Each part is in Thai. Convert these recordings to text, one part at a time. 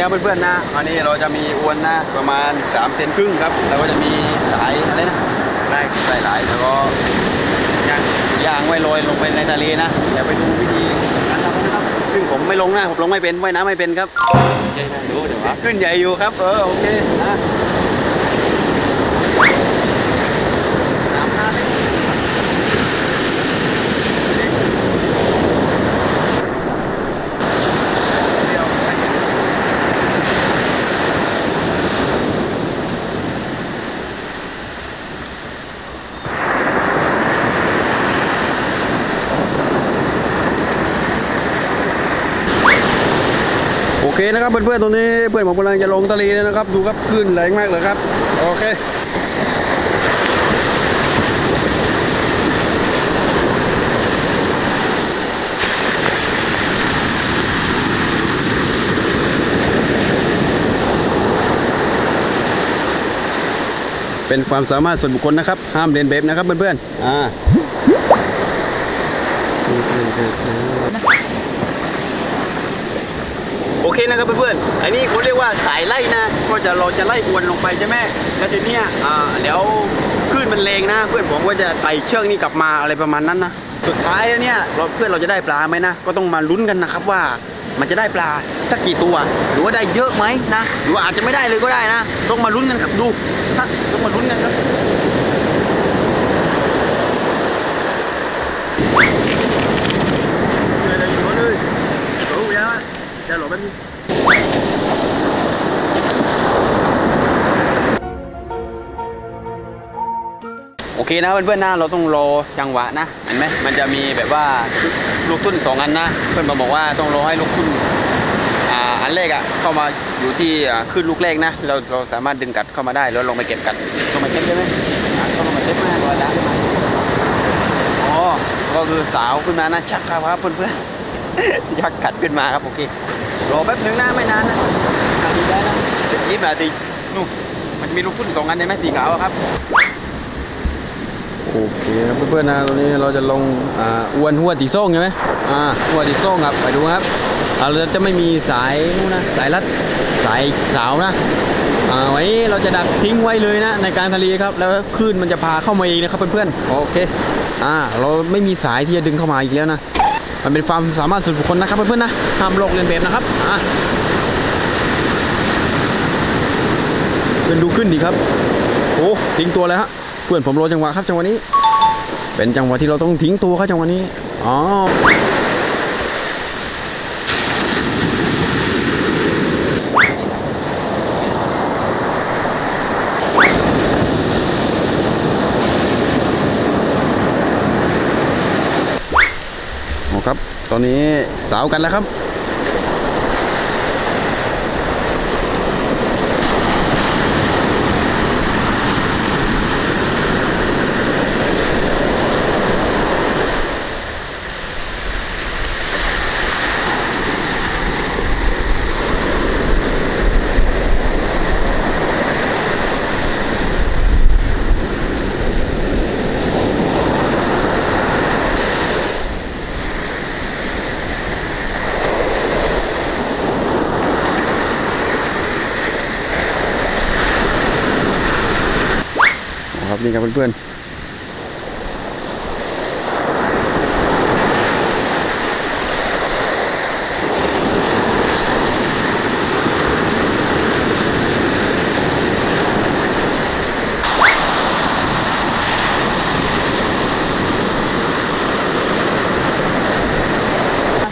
นะเพื่อนๆนะอันนี้เราจะมีอวนนะประมาณ3เซนครึ่งครับแล้วก็จะมีสายอะไรนะไล่สายหลายแล้วก็ย่างย่างไว้ลอยลงไปในทะเลนะเดี๋ยวไปดูวิธีการทำนะครับซึ่งผมไม่ลงนะผมลงไม่เป็นว่ายน้ำไม่เป็นครับใช่นะรู้เดี๋ยวว่าขึ้นใหญ่อยู่ครับเออโอเคนะน้ำท่าเลยเดี๋ยวไป โอเค นะครับเพื่อนๆตรงนี้เพื่อนผมกำลังจะลงทะเลแล้วนะครับ ดูครับคลื่นแรงมากเลยครับ โอเคเป็นความสามารถส่วนบุคคลนะครับ ห้ามเรียนแบบนะครับเพื่อนๆ อ่า อเคนะครับเพื่อนๆ อันนี้เขาเรียกว่าสายไล่นะ ก็จะเราจะไล่อวนลงไปใช่ไหมแล้วทีเนี้ยอ่าเดี๋ยวคลื่นมันแรงนะ เพื่อนผมก็จะไต่เชือกนี่กลับมาอะไรประมาณนั้นนะ สุดท้ายแล้วเนี่ยเราเพื่อนเราจะได้ปลาไหมนะ ก็ต้องมาลุ้นกันนะครับว่ามันจะได้ปลาสักกี่ตัว หรือว่าได้เยอะไหมนะ หรือว่าอาจจะไม่ได้เลยก็ได้นะ ต้องมาลุ้นกันครับดูต้องมาลุ้นกันครับ เคนะเพื่อนๆนะเราต้องรอจังหวะนะเห็นไหมมันจะมีแบบว่าลูกทุ่นสองอันนะ เพื่อนมาบอกว่าต้องรอให้ลูกทุ่นอ่าอันแรกอะเข้ามาอยู่ที่ขึ้นลูกแรกนะ เราเราสามารถดึงกัดเข้ามาได้แล้วลงไปเก็บกัดลงมาเก็บได้ไหมอ่าลงมาเก็บมาลอยแล้วอ๋อก็คือสาวขึ้นมานะชักครับเพื่อนๆยักกัดขึ้นมาครับโอเครอแป๊บนึงนะไม่นานนะนาทีได้นะยี่สิบนาทีนู่นมันมีลูกทุ่นสองอันใช่ไหมสีขาวครับ โอเคครับเพื่อนๆนะตรงนี้เราจะลงอ่าอวนหัวตีโซ่งใช่ไหมอ่าหัวตีโซ่งครับไปดูครับอ่าเราจะไม่มีสายนู่นนะสายรัดสายสาวนะอ่าไว้เราจะดักทิ้งไว้เลยนะ ในกลารทะเลครับ แล้วคลื่นมันจะพาเข้ามาเองนะครับเพื่อนๆโอเคอ่าเราไม่มีสายที่จะดึงเข้ามาอีกแล้วนะมันเป็นความสามารถส่วนบุคคลนะครับเพื่อนๆนะห้ามโลกเรียนแบบนะครับอ่าเพื่อนดูขึ้นดีครับโอ้ทิ้งตัวเลยฮะ เพื่อนผมรอจังหวะครับจังหวะนี้ เป็นจังหวะที่เราต้องทิ้งตัวครับจังหวะนี้อ๋อโอ้ครับ ตอนนี้สาวกันแล้วครับ ครับนี่ครับเพื่อนๆ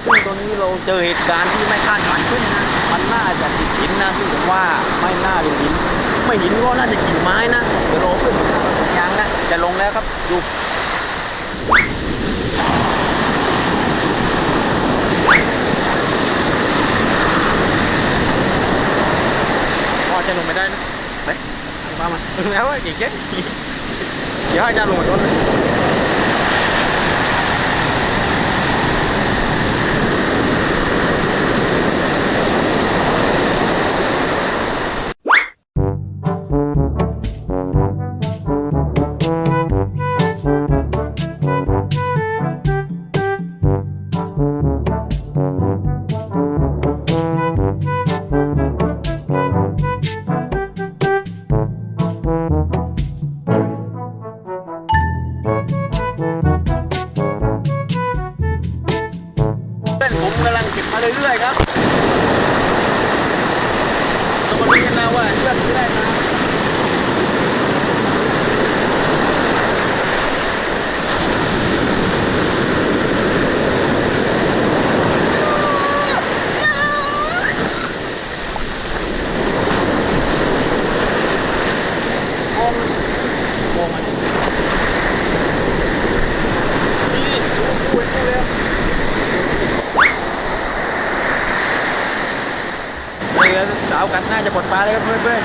ซึ่งตอนนี้เราเจอเหตุการณ์ที่ไม่คาดฝันขึ้นนะ มันน่าจะติดหินนะซึ่งผมว่าไม่น่าเป็นหิน ไม่หินก็น่าจะกิ่งไม้นะ เดี๋ยวรอเพื่อน จะลงแล้วครับดูพ่อจะลงไม่ได้นะไปมามาถึงแล้วอะเก่งเจ๊เดี๋ยวให้อาจารย์ลงมา จะปลดปลาเลยครับเพื่อน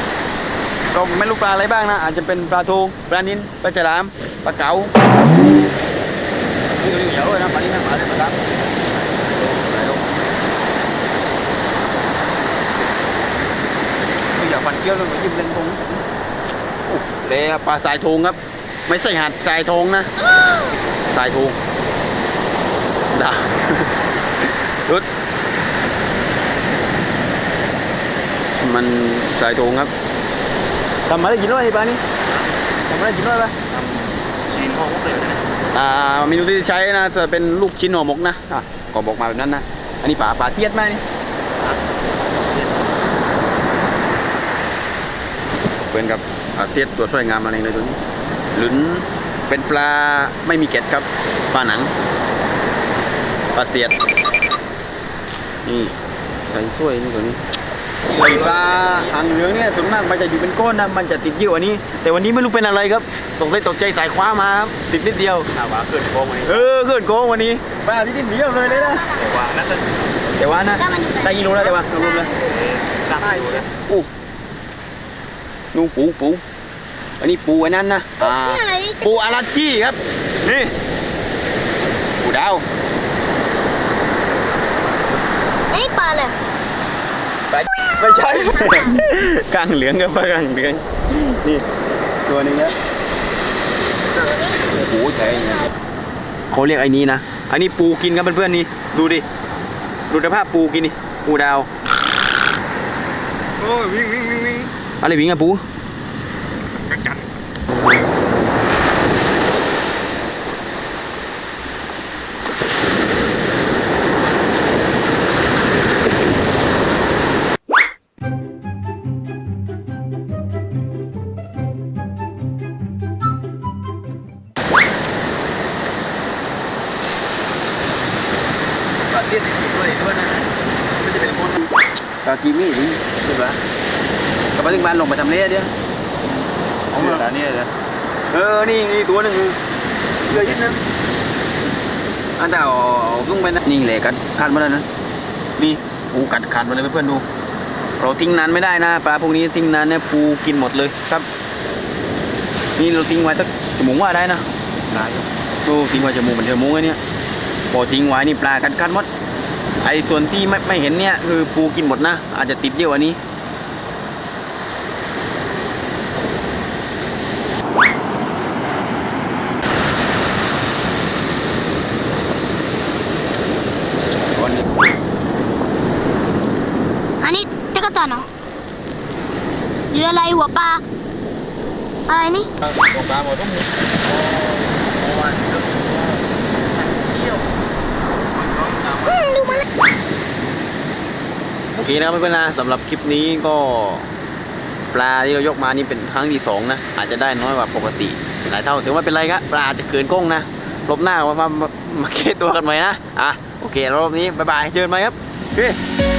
ๆก็ไม่รู้ปลาอะไรบ้างนะ อาจจะเป็นปลาทูปลานินปลาฉลามปลาเก๋านี่ตัวนี้เหนียวเลยนะปลานินนะปลาเลยปลาครับไม่อยาฟันเกี้ยวเลยมายิ้มเล่นทงเลยปลาสายทงครับ ไม่ใช่หัดสายทงนะสายทงด่ารุด มันสายทงครับทำมาได้กี่ร้อยปลานี่ทำมาได้กี่ร้อยปะชิ้นของพวกเด็กนะอ่าเมนูที่ใช้นะจะเป็นลูกชิ้นห่อหมกนะอะก็บอกมาแบบนั้นนะอันนี้ปลาปลาเทียดไหมนี่เป็นกับปลาเทียดตัวสวยงามอะไรเลยตัวนี้หลุนเป็นปลาไม่มีเกล็ดครับปลาหนังปลาเสียดนี่ใส่สวยนี่ตัวนี้ ไอปลาหางเหลืองเนี่ยส่วนมากมันจะอยู่เป็นก้อนนะมันจะติดเยี่ยวอันนี้ แต่วันนี้ไม่รู้เป็นอะไรครับสงสัยตกใจสายคว้ามาครับติดนิดเดียวถามว่าเกิดโกงไหมเออเกิดโกงวันนี้ปลาที่นิดเดียวเลยเลยนะแต่ว่าน่าจะแต่ว่านะได้กิโลแล้วแต่ว่ารวมๆเลยตั้งอยู่นะอู้นู่นปูปูอันนี้ปูอันนั้นนะอ่านี่อะไรปูอาราจี้ครับนี่ปูดาวไอ้ปลาเลย ไปไม่ใช่ กางเหลืองกับปลากางเหลือง นี่ ตัวหนึงครับโอ้โหแพงเขาเรียกไอ้นี้นะ อันนี้ปูกินครับเพื่อนๆนี่ ดูดิ ดูสภาพปูกินนี่ ปูดาว โอ้ยวิ่งวิ่งวิ่งวิ่งอะไรวิ่งอะปู ปลาเทียนด้วยด้วยนะไม่จะเป็นคนปลาจีมี่นี่ใช่ปะกลับมาถึงบ้านลงไปทำเลี้ยเดียวของเมืองนี่เลยเออ นี่นี่ตัวหนึ่งเรือยิดนะอันแต่เอาลงไปนะนี่แหละกันขาดมาแล้วนะนี่ปูกัดขาดมาเลยเพื่อนๆดู เราทิ้งนานไม่ได้นะปลาพวกนี้ทิ้งนานเนี่ยปูกินหมดเลยครับ นี่เราทิ้งไว้สักชั่วโมงว่าได้นะได้ดูทิ้งไว้ชั่วโมงเป็นชั่วโมงไอ้เนี่ยพอทิ้งไว้นี่ปลากัดกัดหมด ไอ้ส่วนที่ไม่ไม่เห็นเนี่ยคือปูกินหมดนะ อาจจะติดเยอะกว่านี้วันนี้อันนี้ตะกะตันเหรอเรืออะไรหัวปลาอะไรนี่ของปลาหมดทุกมุม อืม ดูมันโอเคนะครับเพื่อนๆนะสำหรับคลิปนี้ก็ปลาที่เรายกมานี่เป็นครั้งที่สองนะอาจจะได้น้อยกว่าปกติหลายเท่าถือว่าเป็นไรครับปลาอาจจะเกินก้งนะลบหน้ามามามามาเกตตัวกันใหม่นะอะโอเครอบนี้บ๊ายบายเจอกันไหมครับโอเค